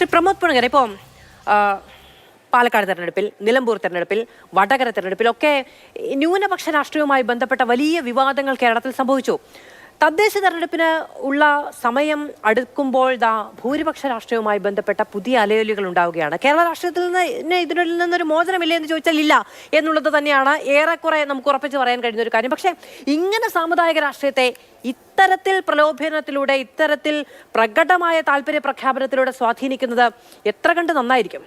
ശ്രീ പ്രമോദ് പുണകർ ഇപ്പോൾ പാലക്കാട് തെരഞ്ഞെടുപ്പിൽ നിലമ്പൂർ തെരഞ്ഞെടുപ്പിൽ വടകര തെരഞ്ഞെടുപ്പിൽ ഒക്കെ ന്യൂനപക്ഷ രാഷ്ട്രീയവുമായി ബന്ധപ്പെട്ട വലിയ വിവാദങ്ങൾ കേരളത്തിൽ സംഭവിച്ചു. തദ്ദേശ തെരഞ്ഞെടുപ്പിന് ഉള്ള സമയം അടുക്കുമ്പോൾ ദാ ഭൂരിപക്ഷ രാഷ്ട്രീയവുമായി ബന്ധപ്പെട്ട പുതിയ അലയൊലികൾ ഉണ്ടാവുകയാണ്. കേരള രാഷ്ട്രീയത്തിൽ നിന്ന് ഇതിനുള്ളിൽ നിന്നൊരു മോചനമില്ല എന്ന് ചോദിച്ചാൽ ഇല്ല എന്നുള്ളത് തന്നെയാണ് ഏറെക്കുറെ നമുക്ക് ഉറപ്പിച്ച് പറയാൻ കഴിയുന്ന ഒരു കാര്യം. പക്ഷേ ഇങ്ങനെ സാമുദായിക രാഷ്ട്രീയത്തെ ഇത്തരത്തിൽ പ്രലോഭനത്തിലൂടെ ഇത്തരത്തിൽ പ്രകടമായ താല്പര്യ പ്രഖ്യാപനത്തിലൂടെ സ്വാധീനിക്കുന്നത് എത്ര കണ്ട് നന്നായിരിക്കും?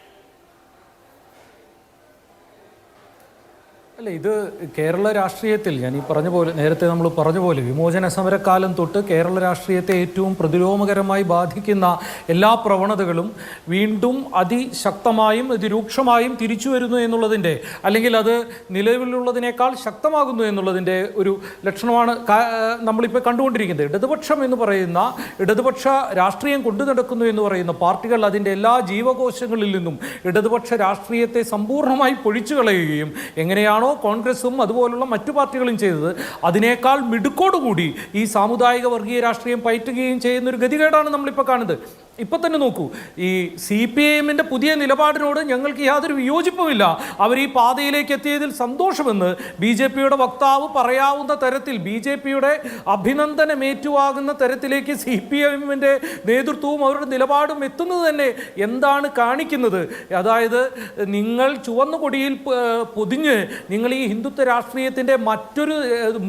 അല്ല ഇത് കേരള രാഷ്ട്രീയത്തിൽ ഞാൻ ഈ പറഞ്ഞ പോലെ നേരത്തെ നമ്മൾ പറഞ്ഞ പോലെ വിമോചന സമരക്കാലം തൊട്ട് കേരള രാഷ്ട്രീയത്തെ ഏറ്റവും പ്രതിലോമകരമായി ബാധിക്കുന്ന എല്ലാ പ്രവണതകളും വീണ്ടും അതിശക്തമായും അതിരൂക്ഷമായും തിരിച്ചു വരുന്നു എന്നുള്ളതിന്റെ അല്ലെങ്കിൽ അത് നിലവിലുള്ളതിനേക്കാൾ ശക്തമാകുന്നു എന്നുള്ളതിന്റെ ഒരു ലക്ഷണമാണ് നമ്മളിപ്പോൾ കണ്ടുകൊണ്ടിരിക്കുന്നത്. ഇടതുപക്ഷം എന്ന് പറയുന്ന ഇടതുപക്ഷ രാഷ്ട്രീയം കൊണ്ടു നടക്കുന്നു എന്ന് പറയുന്ന പാർട്ടികൾ അതിന്റെ എല്ലാ ജീവകോശങ്ങളിൽ നിന്നും ഇടതുപക്ഷ രാഷ്ട്രീയത്തെ സമ്പൂർണമായി പൊഴിച്ചു കളയുകയും എങ്ങനെയാണോ കോൺഗ്രസും അതുപോലുള്ള മറ്റു പാർട്ടികളും ചെയ്തത് അതിനേക്കാൾ മിടുക്കോടുകൂടി ഈ സാമുദായിക വർഗീയ രാഷ്ട്രീയം പയറ്റുകയും ചെയ്യുന്ന ഒരു ഗതികേടാണ് നമ്മളിപ്പോൾ കാണുന്നത്. ഇപ്പം തന്നെ നോക്കൂ ഈ സി പി ഐ എമ്മിന്റെ പുതിയ നിലപാടിനോട് ഞങ്ങൾക്ക് യാതൊരു വിയോജിപ്പുമില്ല. അവർ ഈ പാതയിലേക്ക് എത്തിയതിൽ സന്തോഷമെന്ന് ബി ജെ പിയുടെ വക്താവ് പറയാവുന്ന തരത്തിൽ ബി ജെ പിയുടെ അഭിനന്ദനമേറ്റുവാകുന്ന തരത്തിലേക്ക് സി പി എമ്മിന്റെ നേതൃത്വവും അവരുടെ നിലപാടും എത്തുന്നത് തന്നെ എന്താണ് കാണിക്കുന്നത്? അതായത് നിങ്ങൾ ചുവന്ന കൊടിയിൽ പൊതിഞ്ഞ് നിങ്ങൾ ഈ ഹിന്ദുത്വ രാഷ്ട്രീയത്തിന്റെ മറ്റൊരു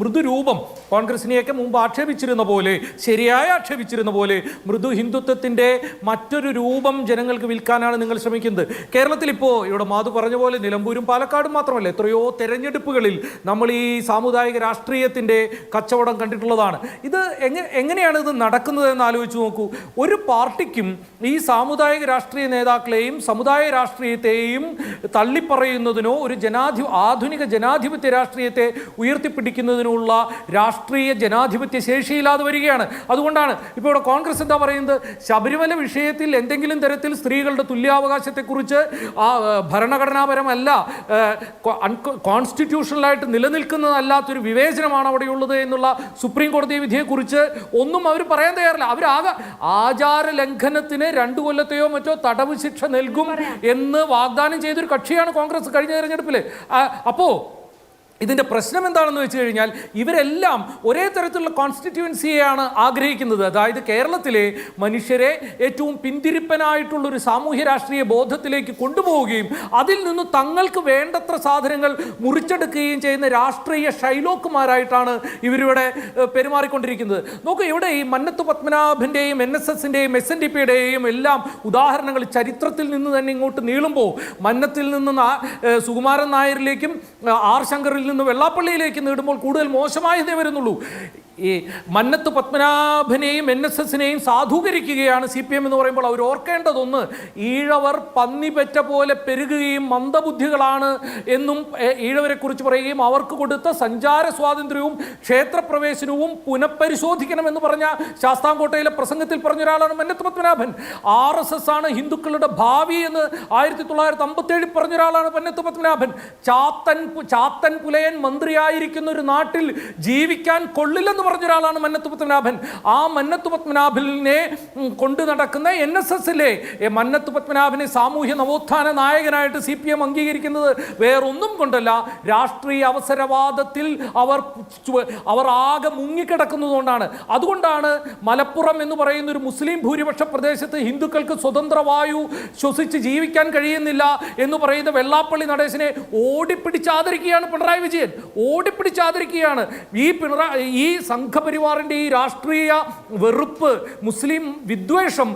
മൃദുരൂപം കോൺഗ്രസിനെയൊക്കെ മുമ്പ് ആക്ഷേപിച്ചിരുന്ന പോലെ ശരിയായി ആക്ഷേപിച്ചിരുന്ന പോലെ മൃദു ഹിന്ദുത്വത്തിന്റെ മറ്റൊരു രൂപം ജനങ്ങൾക്ക് വിൽക്കാനാണ് നിങ്ങൾ ശ്രമിക്കുന്നത്. കേരളത്തിൽ ഇപ്പോൾ ഇവിടെ മാധു പറഞ്ഞ പോലെ നിലമ്പൂരും പാലക്കാടും മാത്രമല്ല എത്രയോ തെരഞ്ഞെടുപ്പുകളിൽ നമ്മൾ ഈ സാമുദായിക രാഷ്ട്രീയത്തിന്റെ കച്ചവടം കണ്ടിട്ടുള്ളതാണ്. ഇത് എങ്ങനെ എങ്ങനെയാണ് ഇത് നടക്കുന്നത് എന്ന് ആലോചിച്ച് നോക്കൂ. ഒരു പാർട്ടിക്കും ഈ സാമുദായിക രാഷ്ട്രീയ നേതാക്കളെയും സമുദായ രാഷ്ട്രീയത്തെയും തള്ളിപ്പറയുന്നതിനോ ഒരു ജനാധി ആധുനിക ജനാധിപത്യ രാഷ്ട്രീയത്തെ ഉയർത്തിപ്പിടിക്കുന്നതിനുള്ള രാഷ്ട്രീയ ജനാധിപത്യ ശേഷിയില്ലാതെ വരികയാണ്. അതുകൊണ്ടാണ് ഇപ്പോൾ ഇവിടെ കോൺഗ്രസ് എന്താ പറയുന്നത്? ശബരിമല വിഷയത്തിൽ എന്തെങ്കിലും തരത്തിൽ സ്ത്രീകളുടെ തുല്യാവകാശത്തെക്കുറിച്ച് ആ ഭരണഘടനാപരമല്ല കോൺസ്റ്റിറ്റ്യൂഷണലായിട്ട് നിലനിൽക്കുന്നതല്ലാത്തൊരു വിവേചനമാണ് അവിടെയുള്ളത് എന്നുള്ള സുപ്രീം കോടതി വിധിയെക്കുറിച്ച് ഒന്നും അവർ പറയാൻ തയ്യാറില്ല. അവരാകെ ആചാര ലംഘനത്തിന് രണ്ടു കൊല്ലത്തെയോ മറ്റോ തടവ് ശിക്ഷ നൽകും എന്ന് വാഗ്ദാനം ചെയ്തൊരു കക്ഷിയാണ് കോൺഗ്രസ് കഴിഞ്ഞ തെരഞ്ഞെടുപ്പിൽ അപ്പോൾ ഇതിന്റെ പ്രശ്നം എന്താണെന്ന് വെച്ച് കഴിഞ്ഞാൽ ഇവരെല്ലാം ഒരേ തരത്തിലുള്ള കോൺസ്റ്റിറ്റ്യുവൻസിയെയാണ് ആഗ്രഹിക്കുന്നത്. അതായത് കേരളത്തിലെ മനുഷ്യരെ ഏറ്റവും പിന്തിരിപ്പനായിട്ടുള്ളൊരു സാമൂഹ്യ രാഷ്ട്രീയ ബോധത്തിലേക്ക് കൊണ്ടുപോവുകയും അതിൽ നിന്ന് തങ്ങൾക്ക് വേണ്ടത്ര സാധനങ്ങൾ മുറിച്ചെടുക്കുകയും ചെയ്യുന്ന രാഷ്ട്രീയ ഷൈലോക്കുമാരായിട്ടാണ് ഇവരിവിടെ പെരുമാറിക്കൊണ്ടിരിക്കുന്നത്. നോക്കൂ ഇവിടെ ഈ മന്നത്ത് പത്മനാഭന്റെയും എൻ എസ് എസിന്റെയും എസ് എൻ ഡി പിയുടെയും എല്ലാം ഉദാഹരണങ്ങൾ ചരിത്രത്തിൽ നിന്ന് തന്നെ ഇങ്ങോട്ട് നീളുമ്പോൾ മന്നത്തിൽ നിന്ന് സുകുമാരൻ നായരിലേക്കും ആർ ശങ്കറിൽ നിന്ന് വെള്ളാപ്പള്ളിയിലേക്ക് നേടുമ്പോൾ കൂടുതൽ മോശമായതേ വരുന്നുള്ളൂ. ഈ മന്നത്ത് പത്മനാഭനെയും എൻ എസ് എസിനെയും സാധൂകരിക്കുകയാണ് സി പി എം എന്ന് പറയുമ്പോൾ അവർ ഓർക്കേണ്ടതൊന്ന് ഈഴവർ പന്നി പെറ്റ പോലെ പെരുകുകയും മന്ദബുദ്ധികളാണ് എന്നും ഈഴവരെക്കുറിച്ച് ഈഴവരെ കുറിച്ച് പറയുകയും അവർക്ക് കൊടുത്ത സഞ്ചാര സ്വാതന്ത്ര്യവും ക്ഷേത്രപ്രവേശനവും പുനഃപരിശോധിക്കണമെന്ന് പറഞ്ഞ ശാസ്താംകോട്ടയിലെ പ്രസംഗത്തിൽ പറഞ്ഞ ഒരാളാണ് Mannath Padmanabhan. R S S ആണ് ഹിന്ദുക്കളുടെ ഭാവി എന്ന് ആയിരത്തി തൊള്ളായിരത്തി അമ്പത്തേഴിൽ പറഞ്ഞ ഒരാളാണ് മന്നത്ത് പത്മനാഭൻ. ചാത്തൻ ചാത്തൻ പുലയൻ മന്ത്രിയായിരിക്കുന്ന ഒരു നാട്ടിൽ ജീവിക്കാൻ കൊള്ളില്ലെന്ന് പറഞ്ഞ ഒരാളാണ് മന്നത്ത് പത്മനാഭൻ ആ മന്നത്ത് പത്മനാഭനെ കൊണ്ട് നടക്കുന്ന എൻ എസ് എസിലെ മന്നത്ത് പത്മനാഭനെ സാമൂഹ്യ നവോത്ഥാന നായകനായിട്ട് സി പി എം അംഗീകരിക്കുന്നത് വേറൊന്നും കൊണ്ടല്ല. രാഷ്ട്രീയ അവസരവാദത്തിൽ അവർ അവർ ആകെ മുങ്ങിക്കിടക്കുന്നതുകൊണ്ടാണ് അതുകൊണ്ടാണ് മലപ്പുറം എന്ന് പറയുന്ന ഒരു മുസ്ലിം ഭൂരിപക്ഷ പ്രദേശത്ത് ഹിന്ദുക്കൾക്ക് സ്വതന്ത്ര വായു ശ്വസിച്ച് ജീവിക്കാൻ കഴിയുന്നില്ല എന്ന് പറയുന്ന വെള്ളാപ്പള്ളി നടേശനെ ഓടിപ്പിടിച്ചാദരിക്കുകയാണ് പിണറായി വിജയൻ. ഓടിപ്പിടിച്ചാദരിക്കുകയാണ് ഈ പിണറായി ഈ സംഘപരിവാറിന്റെ ഈ രാഷ്ട്രീയ വെറുപ്പ് മുസ്ലിം വിദ്വേഷം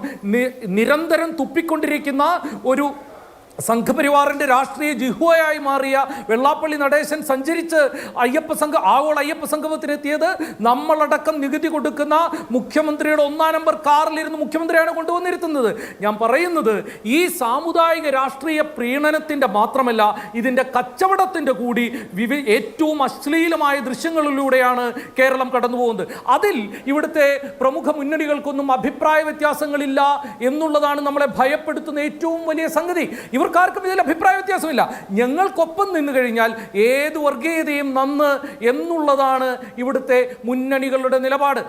നിരന്തരം തുപ്പിക്കൊണ്ടിരിക്കുന്ന ഒരു സംഘപരിവാറിന്റെ രാഷ്ട്രീയ ജിഹുവയായി മാറിയ വെള്ളാപ്പള്ളി നടേശൻ സഞ്ചരിച്ച് അയ്യപ്പ സംഘ ആഗോള അയ്യപ്പ സംഗമത്തിനെത്തിയത് നമ്മളടക്കം നികുതി കൊടുക്കുന്ന മുഖ്യമന്ത്രിയുടെ ഒന്നാം നമ്പർ കാറിലിരുന്ന് മുഖ്യമന്ത്രിയാണ് കൊണ്ടുവന്നിരുത്തുന്നത്. ഞാൻ പറയുന്നത് ഈ സാമുദായിക രാഷ്ട്രീയ പ്രീണനത്തിന്റെ മാത്രമല്ല ഇതിന്റെ കച്ചവടത്തിന്റെ കൂടി വിവി ഏറ്റവും അശ്ലീലമായ ദൃശ്യങ്ങളിലൂടെയാണ് കേരളം കടന്നു പോകുന്നത് അതിൽ ഇവിടുത്തെ പ്രമുഖ മുന്നണികൾക്കൊന്നും അഭിപ്രായ വ്യത്യാസങ്ങളില്ല എന്നുള്ളതാണ് നമ്മളെ ഭയപ്പെടുത്തുന്ന ഏറ്റവും വലിയ സംഗതി. ഇവർക്കാർക്കും ഇതിൽ അഭിപ്രായ വ്യത്യാസമില്ല. ഞങ്ങൾക്കൊപ്പം നിന്ന് കഴിഞ്ഞാൽ ഏത് വർഗീയതയും നന്ന് എന്നുള്ളതാണ് ഇവിടുത്തെ മുന്നണികളുടെ നിലപാട്.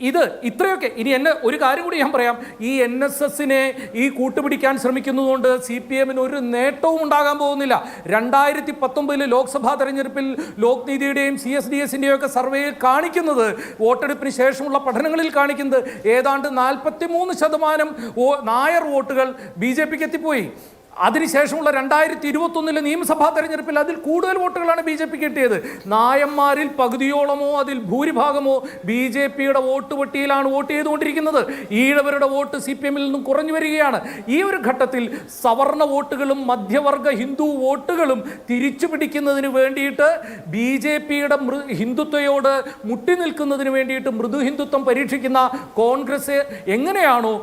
ഇത് ഇത്രയൊക്കെ. ഇനി എന്നെ ഒരു കാര്യം കൂടി ഞാൻ പറയാം. ഈ എൻ എസ് എസിനെ ഈ കൂട്ടുപിടിക്കാൻ ശ്രമിക്കുന്നതുകൊണ്ട് സി പി എമ്മിന് ഒരു നേട്ടവും ഉണ്ടാകാൻ പോകുന്നില്ല. രണ്ടായിരത്തി പത്തൊമ്പതിലെ ലോക്സഭാ തെരഞ്ഞെടുപ്പിൽ ലോക് നീതിയുടെയും സി എസ് ഡി എസിന്റെയും ഒക്കെ സർവേയിൽ കാണിക്കുന്നത് വോട്ടെടുപ്പിന് ശേഷമുള്ള പഠനങ്ങളിൽ കാണിക്കുന്നത് ഏതാണ്ട് നാൽപ്പത്തി മൂന്ന് ശതമാനം നായർ വോട്ടുകൾ ബി ജെ പിക്ക് എത്തിപ്പോയി. അതിനുശേഷമുള്ള രണ്ടായിരത്തി ഇരുപത്തൊന്നിലെ നിയമസഭാ തെരഞ്ഞെടുപ്പിൽ അതിൽ കൂടുതൽ വോട്ടുകളാണ് ബി ജെ പി കിട്ടിയത്. നായന്മാരിൽ പകുതിയോളമോ അതിൽ ഭൂരിഭാഗമോ ബി ജെ പിയുടെ വോട്ട് പട്ടികയിലാണ് വോട്ട് ചെയ്തുകൊണ്ടിരിക്കുന്നത്. ഈഴവരുടെ വോട്ട് സി പി എമ്മിൽ നിന്നും കുറഞ്ഞു വരികയാണ്. ഈ ഒരു ഘട്ടത്തിൽ സവർണ വോട്ടുകളും മധ്യവർഗ ഹിന്ദു വോട്ടുകളും തിരിച്ചു പിടിക്കുന്നതിന് വേണ്ടിയിട്ട് ബി ജെ പിയുടെ മൃ ഹിന്ദുത്വയോട് മുട്ടി നിൽക്കുന്നതിന് വേണ്ടിയിട്ട് മൃദു ഹിന്ദുത്വം പരീക്ഷിക്കുന്ന കോൺഗ്രസ് എങ്ങനെയാണോ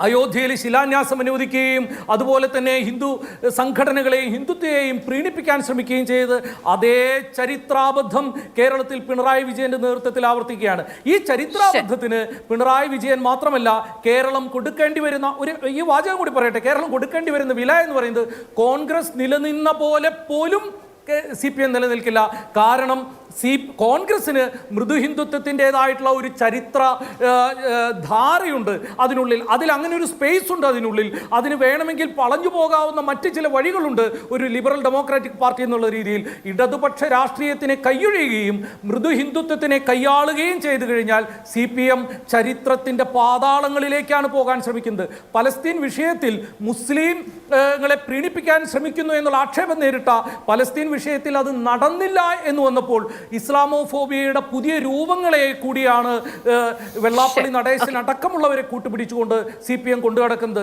അയോധ്യയിൽ ശിലാന്യാസം അനുവദിക്കുകയും അതുപോലെ തന്നെ ഹിന്ദു സംഘടനകളെയും ഹിന്ദുത്വയെയും പ്രീണിപ്പിക്കാൻ ശ്രമിക്കുകയും ചെയ്ത് അതേ ചരിത്രാബദ്ധം കേരളത്തിൽ പിണറായി വിജയന്റെ നേതൃത്വത്തിൽ ആവർത്തിക്കുകയാണ്. ഈ ചരിത്രാബദ്ധത്തിന് പിണറായി വിജയൻ മാത്രമല്ല കേരളം കൊടുക്കേണ്ടി വരുന്ന ഒരു ഈ വാചകം കൂടി പറയട്ടെ കേരളം കൊടുക്കേണ്ടി വരുന്ന വില എന്ന് പറയുന്നത് കോൺഗ്രസ് നിലനിന്ന പോലെ പോലും സി പി എം നിലനിൽക്കില്ല. കാരണം സി കോൺഗ്രസ്സിന് മൃദു ഹിന്ദുത്വത്തിന്റെതായിട്ടുള്ള ഒരു ചരിത്ര ധാരയുണ്ട് അതിനുള്ളിൽ. അതിൽ അങ്ങനെ ഒരു സ്പേസ് ഉണ്ട് അതിനുള്ളിൽ. അതിന് വേണമെങ്കിൽ വളഞ്ഞു പോകാവുന്ന മറ്റ് ചില വഴികളുണ്ട്. ഒരു ലിബറൽ ഡെമോക്രാറ്റിക് പാർട്ടി എന്നുള്ള രീതിയിൽ ഇടതുപക്ഷ രാഷ്ട്രീയത്തിനെ കൈയൊഴിയുകയും മൃദു ഹിന്ദുത്വത്തിനെ കൈയാളുകയും ചെയ്തു കഴിഞ്ഞാൽ സി പി എം ചരിത്രത്തിന്റെ പാതാളങ്ങളിലേക്കാണ് പോകാൻ ശ്രമിക്കുന്നത്. പലസ്തീൻ വിഷയത്തിൽ മുസ്ലിംകളെ പ്രീണിപ്പിക്കാൻ ശ്രമിക്കുന്നു എന്നുള്ള ആക്ഷേപം നേരിട്ട പലസ്തീൻ വിഷയത്തിൽ അത് നടന്നില്ല എന്ന് വന്നപ്പോൾ ഇസ്ലാമോഫോബിയയുടെ പുതിയ രൂപങ്ങളെ കൂടിയാണ് വെള്ളാപ്പള്ളി നടേശൻ അടക്കമുള്ളവരെ കൂട്ടുപിടിച്ചുകൊണ്ട് സി പി എം കൊണ്ടുനടക്കുന്നത്.